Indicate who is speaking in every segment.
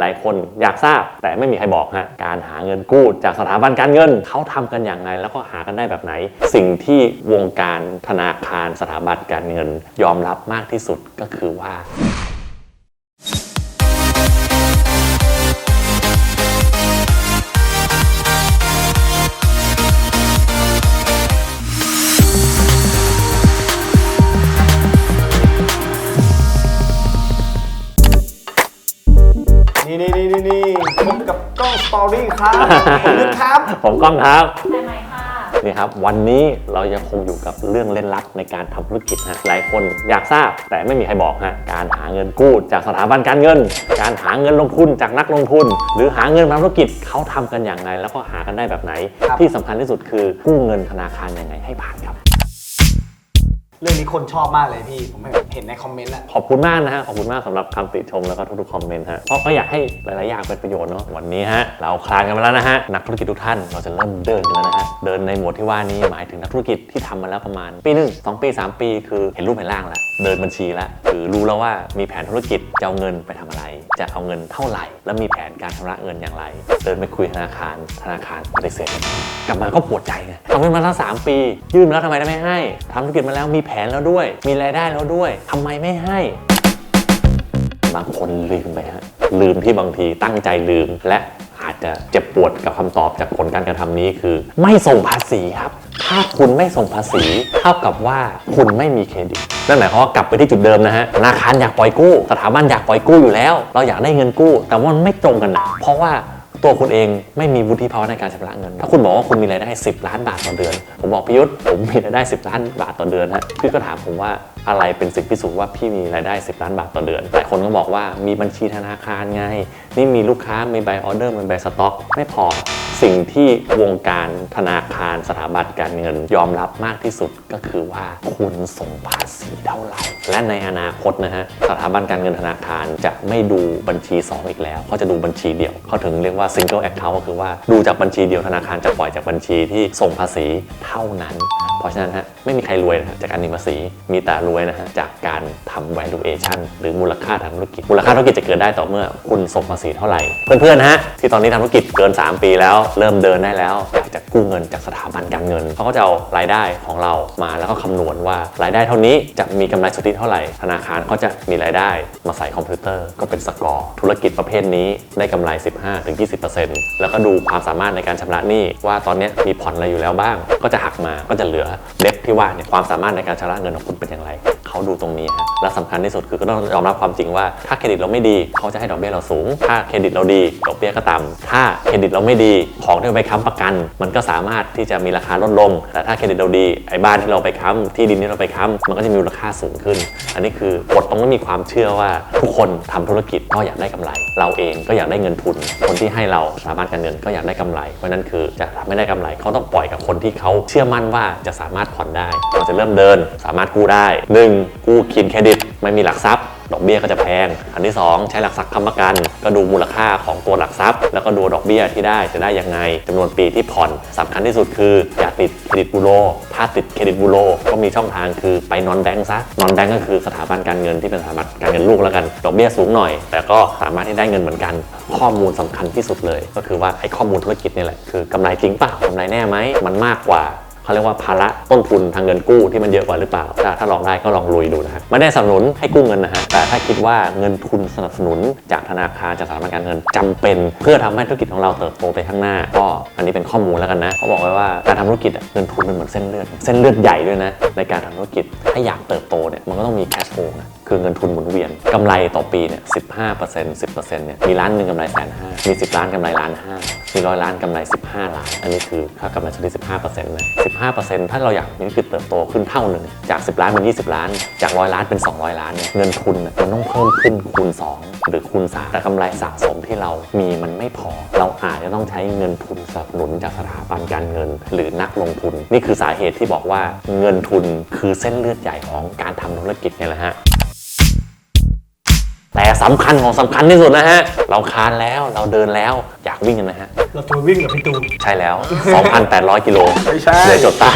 Speaker 1: หลายคนอยากทราบแต่ไม่มีใครบอกฮะการหาเงินกู้จากสถาบันการเงินเขาทำกันอย่างไร แล้วก็หากันได้แบบไหน สิ่งที่วงการธนาคารสถาบันการเงิน ยอมรับมากที่สุดก็คือว่า
Speaker 2: ตอรี่ครับผมนึกครับ
Speaker 1: ผมก้องครับ
Speaker 3: ใช่ไหมค่ะ
Speaker 1: นี่ครับ วันนี้เรายังคงอยู่กับเรื่องเล่นลับในการทำธุรกิจฮะหลายคนอยากทราบแต่ไม่มีใครบอกฮะการหาเงินกู้จากสถาบันการเงิน การหาเงินลงทุนจากนักลงทุน หรือหาเงินมาทำธุรกิจเขาทำกันอย่างไรแล้วก็หากันได้แบบไหน
Speaker 2: ครับ
Speaker 1: ที่สำคัญที่สุดคือกู้เงินธนาคารยังไงให้ผ่านครับ
Speaker 2: เรื่องนี้คนชอบมากเลยพี่ ผมเห็นในคอมเมนต์อะ
Speaker 1: ขอบคุณมากนะฮะ ขอบคุณมากสำหรับคำติชมแล้วก็ทุกๆคอมเมนต์ฮะ เพราะก็อยากให้หลายๆอย่างเป็นประโยชน์เนาะ วันนี้ฮะ เราคลานกันมาแล้วนะฮะ นักธุรกิจทุกท่าน เราจะเริ่มเดินกันแล้วนะฮะ เดินในหมวดที่ว่านี้หมายถึงนักธุรกิจที่ทำมาแล้วประมาณปีหนึ่งสองปีสามปี คือเห็นรูปเห็นร่างแล้ว เดินบัญชีแล้ว คือรู้แล้วว่ามีแผนธุรกิจจะเอาเงินไปทำอะไร จะเอาเงินเท่าไหร่ แล้วมีแผนการชำระเงินอย่างไร เดินไปคุยธนาคาร ธนาคารปฏิเสธ กลับมาก็ปวดใจไงทำเงินมาแล้วสามปี ยื่นมาแล้วทำไมไม่ให้ทำธุรกิจมาแล้วมีแผนแล้วด้วย มีรายได้แล้วด้วยทำไมไม่ให้ บางคนลืมไปฮะลืมที่บางทีตั้งใจลืมและอาจจะเจ็บปวดกับคำตอบจากผลการกระทำนี้คือ ไม่ส่งภาษีครับ ถ้าคุณไม่ส่งภาษี เท่ากับว่าคุณไม่มีเครดิตนั่นหมายความว่ากลับไปที่จุดเดิมนะฮะธนาคารอยากปล่อยกู้ สถาบันอยากปล่อยกู้อยู่แล้ว เราอยากได้เงินกู้ แต่ว่ามันไม่ตรงกันนะเพราะว่า ตัวคุณเองไม่มีวุฒิภาวะในการชำระเงิน ถ้าคุณบอกว่าคุณมีรายได้ 10 ล้านบาทต่อเดือน ผมบอกพี่ยุทธผมมีรายได้ 10 ล้านบาทต่อเดือนฮะพี่ก็ถามผมว่าอะไรเป็นสิ่งพิสูจน์ว่าพี่มีรายได้ 10 ล้านบาทต่อเดือนหลายคนก็บอกว่ามีบัญชีธนาคารไง นี่มีลูกค้ามีใบออเดอร์มีใบสต็อก ไม่พอ สิ่งที่วงการธนาคารสถาบันการเงินยอมรับมากที่สุดก็คือว่าคุณส่งภาษีเท่าไหร่ และในอนาคตนะฮะสถาบันการเงินธนาคารจะไม่ดูบัญชี 2 อีกแล้วเขาจะดูบัญชีเดียวเขาถึงเรียกว่า single account ก็คือว่าดูจากบัญชีเดียวธนาคารจะปล่อยจากบัญชีที่ส่งภาษีเท่านั้น ราะฉะนั้นฮะไม่มีใครรวยนะฮะจากการหนีภาษี มีแต่รวยนะฮะจากการทำ valuation หรือมูลค่าทางธุรกิจ มูลค่าธุรกิจจะเกิดได้ต่อเมื่อคุณส่งภาษีเท่าไหร่ เพื่อนๆนะฮะที่ตอนนี้ทำธุรกิจเกิน 3 ปีแล้ว เริ่มเดินได้แล้วอยากจะกู้เงินจากสถาบันการเงินเขาก็จะเอารายได้ของเรามาแล้วก็คำนวณว่ารายได้เท่านี้จะมีกำไรสุทธิเท่าไหร่ ธนาคารเขาจะมีรายได้มาใส่คอมพิวเตอร์ก็เป็นสกอร์ธุรกิจประเภทนี้ได้กำไร 15-20%แล้วก็ดูความสามารถในการชำระหนี้ว่าตอนนี้มีผ่อนอะไรอยู่แล้วบ้าง ก็จะหักมาก็จะเหลือเด็บที่ว่าเนี่ยความสามารถในการชำระเงินของคุณเป็นอย่างไร เขาดูตรงนี้ฮะและสำคัญที่สุดคือก็ต้องยอมรับความจริงว่าถ้าเครดิตเราไม่ดี เขาจะให้ดอกเบี้ยเราสูง ถ้าเครดิตเราดีดอกเบี้ยก็ต่ำถ้าเครดิตเราไม่ดีของที่เราไปค้ำประกัน มันก็สามารถที่จะมีราคาลดลง แต่ถ้าเครดิตเราดีไอ้บ้านที่เราไปค้ำที่ดินที่เราไปค้ำมันก็จะมีมูลค่าสูงขึ้น อันนี้คือกฎต้องม่มีความเชื่อว่าทุกคนทำธุรกิจก็อยากได้กำไร เราเองก็อยากได้เงินทุน คนที่ให้เราสถาบันการเงินก็อยากได้กำไรเพราะนั้นคือจะทำให้ได้กำไรเขาต้องปล่อยกับคนที่เขาเชื่อมั่นว่าจะสามารถผ่อนได้เราจะเริ่มเดินสามารถกู้ได้ 1. กู้คินเครดิตไม่มีหลักทรัพย์ดอกเบี้ยก็จะแพง อันที่ 2 ใช้หลักทรัพย์ค้ำประกัน ก็ดูมูลค่าของตัวหลักทรัพย์ แล้วก็ดูดอกเบี้ยที่ได้จะได้ยังไงจำนวนปีที่ผ่อนสำคัญที่สุดคืออย่าติดเครดิตบูโร ถ้าติดเครดิตบูโรก็มีช่องทางคือไปนอนแบงก์ซะ นอนแบงก์ก็คือสถาบันการเงินที่เป็นสถาบันการเงินลูกแล้วกัน ดอกเบี้ยสูงหน่อย แต่ก็สามารถที่ได้เงินเหมือนกัน ข้อมูลสำคัญที่สุดเลย ก็คือว่าไอ้ข้อมูลธุรกิจนี่แหละ คือกำไรจริงเปล่ากำไรแน่ไหมมันมากกว่า เขาเรียกว่าภาระต้นทุนทางเงินกู้ที่มันเยอะกว่าหรือเปล่า ถ้าถ้าลองได้ก็ลองลุยดูนะฮะไม่ได้สนับสนุนให้กู้เงินนะฮะแต่ถ้าคิดว่าเงินทุนสนับสนุนจากธนาคารจากสถาบันการเงินจำเป็น เพื่อทำให้ธุรกิจของเราเติบโตไปข้างหน้า ก็อันนี้เป็นข้อมูลแล้วกันนะเขาบอกไว้ว่าการทำธุรกิจเงินทุนมันเหมือนเส้นเลือด เส้นเลือดใหญ่ด้วยนะในการทำธุรกิจถ้าอยากเติบโตเนี่ยมันก็ต้องมี cash flow นะคือเงินทุนหมุนเวียนกำไรต่อปีเนี่ย15% 10%เนี่ยมีล้านหนึ่งกำไรแสนห้ามี10ล้านกำไรล้านห้ามีร้อยล้านกำไร15ล้าน อันนี้คือค่ากำไรสุทธิ15%นะ15%ถ้าเราอยากมีคือเติบโตขึ้นเท่าหนึ่งจาก10ล้านเป็น20ล้าน จากร้อยล้านเป็น200ล้านเนี่ยเงินทุนน่ะมันต้องเพิ่มขึ้นคูณ2หรือคูณ3แต่กำไรสะสมที่เรามีมันไม่พอ เราอาจจะต้องใช้เงินทุนสนับสนุนจากสถาบันการเงิน หรือนักลงทุน นี่คือสาเหตุที่บอกว่าเงินทุนคือเส้นเลือดใหญ่ของการทำธุรกิจเนี่ยแหละฮะ แต่สำคัญของสำคัญที่สุดนะฮะ เราคานแล้วเราเดินแล้วอยากวิ่งกันนะฮะ
Speaker 2: เราตัววิ่งกับพี่ตูน
Speaker 1: ใช่แล้ว 2,800 กิโล
Speaker 2: ไม่ใช่
Speaker 1: เลยจดใต้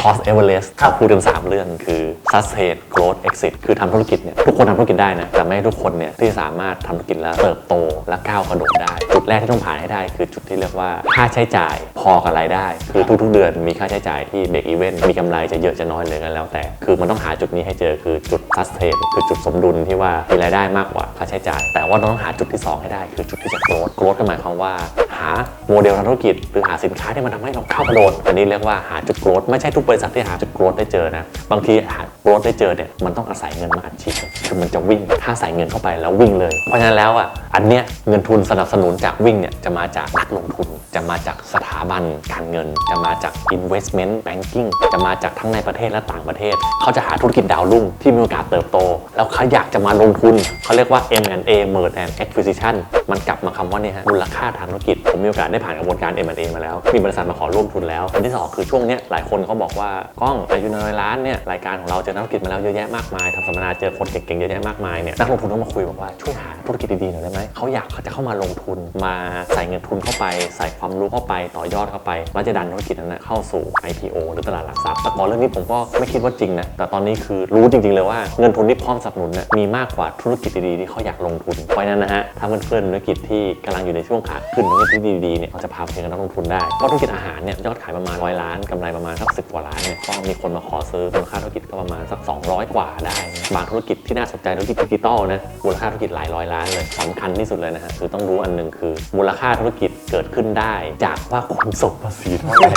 Speaker 1: คอสเอเวอเรสต์เขาพูดถึง3เรื่องคือ sustain growth exit คือทำธุรกิจเนี่ยทุกคนทำธุรกิจได้นะ แต่ไม่ให้ทุกคนเนี่ยที่สามารถทำธุรกิจแล้วเติบโตและก้าวกระโดดได้จุ ดแรกที่ต้องผ่านให้ได้ คือจุดที่เรียกว่าค่าใช้จ่ายพอกับรายได้ คือทุก ๆ เดือนมีค่าใช้จ่ายที่เบรกอีเวนต์มีกำไรจะเยอะจะน้อยเลยก็แล้ว แต่คือมันต้องหาจุดนี้ให้เจอคือจุด sustain คือจุดสมดุลที่ว่ามีรายได้มากกว่าค่าใช้จ่าย แต่ว่าต้องหาจุดที่สองให้ได้ คือจุดที่จะ growth growth ก็หมายความว่าหาโมเดลทางธุรกิจ หรือหาสินค้าที่มันทำให้เราก้ากระโดดอันนี้เรียกว่าหาจุด growth ไม่ใช่ทุกบริษัทที่หาจุด growth ได้เจอนะบางทีหา growth ได้เจอเนี่ยมันต้องอาศัยเงินมาอัดฉีดคือมันจะวิ่งถ้าใส่เงินเข้าไปแล้ววิ่งเลย เพราะฉะนั้นแล้วอะอันเนี้ยเงินทุนสนับสนุนจากวิ่งเนี่ยจะมาจากนักลงทุน จะมาจากสถาบันการเงิน จะมาจาก investment banking จะมาจากทั้งในประเทศและต่างประเทศ เขาจะหาธุรกิจดาวรุ่งที่มีโอกาสเติบโต แล้วเขาอยากจะมาลงทุน เขาเรียกว่า M&A Merge and Acquisition มันกลับมาคำว่าเนี่ยฮะมูลค่าทางธุรกิจ ผมมีโอกาสได้ผ่านกระบวนการ M&A มาแล้ว มีบริษัทมาขอร่วมทุนแล้วอันที่สองคือช่วงเนี้ยหลายคนเขาบอกว่ากล้องอายุน้อยล้านเนี่ยรายการของเราเจอนักธุรกิจมาแล้วเยอะแยะมากมายทำสัมมนาเจอคนเก่งๆเยอะแยะมากมายเนี่ยนักลงทุนต้องมาคุยบอกว่าช่วยหาธุรกิจดีๆหน่อยได้ไหมเขาอยากเขาจะเข้ามาลงทุนมาใส่เงินทุนเข้าไป ใส่ความรู้เข้าไปต่อยอดเข้าไป แล้วจะดันธุรกิจนั้นเข้าสู่ IPO หรือตลาดหลักทรัพย์แต่ก่อนเรื่องนี้ผมก็ไม่คิดว่าจริงนะแต่ตอนนี้คือรู้จริงๆเลยว่าเงินทุนที่พร้อมสนับสนุนมีมากกว่าธุรกิจดีๆที่เขาอยากลงทุนเพราะนั้นนะฮะถ้าเพื่อนๆธุรกิจที่กำลังอยู่ในช่วงขาขึ้นธุรกิจที่ดีๆเนี่ยเราจะพาไปเจอกับนักลงทุนได้เพราะธุรกิจอาหารเนี่ยยอดขายประมาณร้อยล้านกำไรประมาณสักสิบกว่าล้านเนี่ยก็มีคนมาขอซื้อมูลค่าธุรกิจก็ประมาณสัก 200 กว่าได้บางธุรกิจที่น่าสนใจธุรกิจดิจิตอลนะมูลค่าธุรกิจหลายร้อยล้านเลยสำคัญที่สุดเลยนะฮะคือต้องรู้อันหนึ่งคือมูลค่าธุรกิจเกิดขึ้นได้ จากว่าคนส่งภาษีเท่าไหร่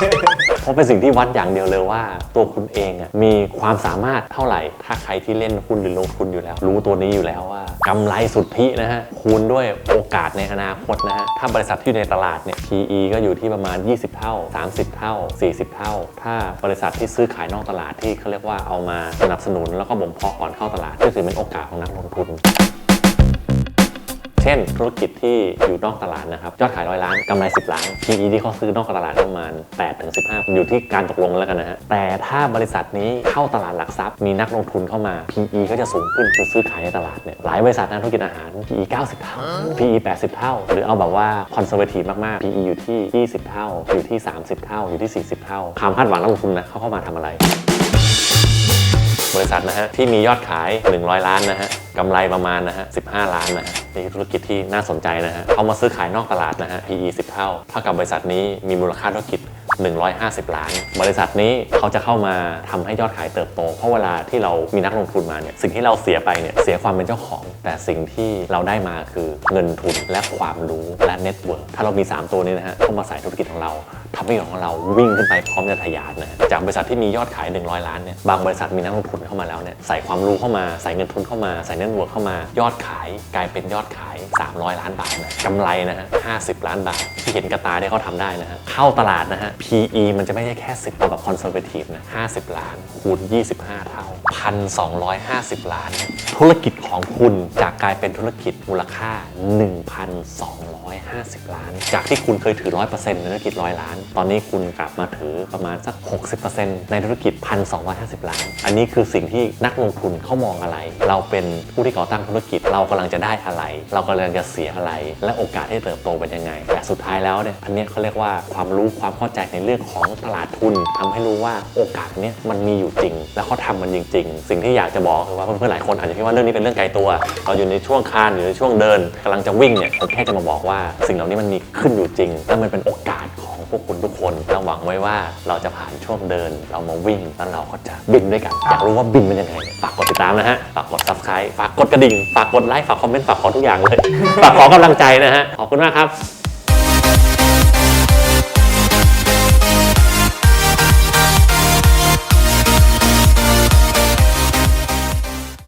Speaker 1: เพราะเป็นสิ่งที่วัดอย่างเดียวเลยว่า ตัวคุณเองมีความสามารถเท่าไหร่ ถ้าใครที่เล่นหุ้นหรือลงทุนอยู่แล้ว รู้ตัวนี้อยู่แล้วว่ากำไรสุทธินะฮะคูณด้วยโอกาสในอนาคตนะฮะถ้าบริษัทที่อยู่ในตลาดเนี่ย PE ก็อยู่ที่ประมาณ 20 เท่า 30 เท่า 40 เท่า ถ้าบริษัทที่ซื้อขายนอกตลาดที่เขาเรียกว่าเอามาสนับสนุนแล้วก็บ่มเพาะก่อนเข้าตลาดก็ถือเป็นโอกาสของนักลงทุน ช่น ธุรกิจที่อยู่นอกตลาดนะครับยอดขายร้อยล้านกำไร 10 ล้าน PE ที่เขาซื้อนอกตลาดประมาณ8ถึง15 อยู่ที่การตกลงแล้วกันนะฮะแต่ถ้าบริษัทนี้เข้าตลาดหลักทรัพย์มีนักลงทุนเข้ามา PE ก็จะสูงขึ้นคือซื้อขายในตลาดเนี่ยหลายบริษัทนะธุรกิจอาหาร PE 90 เท่า PE 80 เท่า หรือเอาแบบว่าคอนเซอร์เวทีฟมากๆ PE อยู่ที่ 20 เท่า อยู่ที่ 30 เท่า อยู่ที่ 40 เท่า ความคาดหวังนักลงทุนนะเขาเข้ามาทำอะไร บริษัทนะฮะที่มียอดขาย 100 ล้านนะฮะกำไรประมาณนะฮะ15 ล้านนะฮะนี่คือธุรกิจที่น่าสนใจนะฮะเขามาซื้อขายนอกตลาดนะฮะ PE 10 เท่าเท่ากับบริษัทนี้มีมูลค่าธุรกิจ 150 ล้าน บริษัทนี้เขาจะเข้ามาทำให้ยอดขายเติบโต เพราะเวลาที่เรามีนักลงทุนมาเนี่ยสิ่งที่เราเสียไปเนี่ยเสียความเป็นเจ้าของ แต่สิ่งที่เราได้มาคือเงินทุนและความรู้และเน็ตเวิร์กถ้าเรามี 3 ตัวนี้นะฮะเข้ามาใส่ธุรกิจของเราทำให้ของเราวิ่งขึ้นไปพร้อมจะทะยานนะฮะจากบริษัทที่มียอดขาย 100 ล้านเนี่ยบางบริษัทมีนักลงทุนเข้ามาแล้วเนี่ยใส่ความรู้เข้ามาใส่เงินทุนเข้ามาใส่เน็ตเวิร์กเข้ามายอดขายกลายเป็นยอดขาย 300 ล้านบาทนะกำไรนะฮะ50 ล้านบาท ที่เห็นกระตาได้เขาทำได้นะฮะเข้าตลาดนะฮะ PE มันจะไม่ใช่แค่ 10เอาแบบคอนเซอร์เวทีฟนะ 50 ล้าน คูณ 25 เท่า 1,250 ล้าน ธุรกิจของคุณจากกลายเป็นธุรกิจมูลค่า 1,250 ล้าน จากที่คุณเคยถือ 100%ในธุรกิจ 100 ล้าน ตอนนี้คุณกลับมาถือประมาณสัก 60%ในธุรกิจ 1,250 ล้าน อันนี้คือสิ่งที่นักลงทุนเขามองอะไร เราเป็นผู้ที่ก่อตั้งธุรกิจ เรากำลังจะได้อะไร เรากำลังจะเสียอะไร และโอกาสที่เติบโตเป็นยังไง แต่สุดท้ายแล้วเนี่ยอันเนี้ยเขาเรียกว่าความรู้ความเข้าใจในเรื่องของตลาดทุนทำให้รู้ว่าโอกาสเนี้ยมันมีอยู่จริง แล้วเขาทำมันจริง ๆ สิ่งที่อยากจะบอกคือว่าเพื่อนๆหลายคนอาจจะคิดว่าเรื่องนี้เป็นเรื่องไกลตัวเราอยู่ในช่วงคานอยู่ในช่วงเดินกำลังจะวิ่งเนี่ยผมแค่จะมาบอกว่าสิ่งเหล่านี้มันมีขึ้นอยู่จริงและมันเป็นโอกาสของพวกคุณทุกคนเราหวังไว้ว่าเราจะผ่านช่วงเดิน เรามาวิ่งแล้วเราก็จะบินด้วยกัน อยากรู้ว่าบินเป็นยังไงฝากกดติดตามนะฮะฝากกด subscribe ฝากกดกระดิ่งฝากกดไลค์ฝากคอมเมนต์ฝากขอทุกอย่างเลยฝากขอกำลังใจนะฮะขอบคุณมากครับ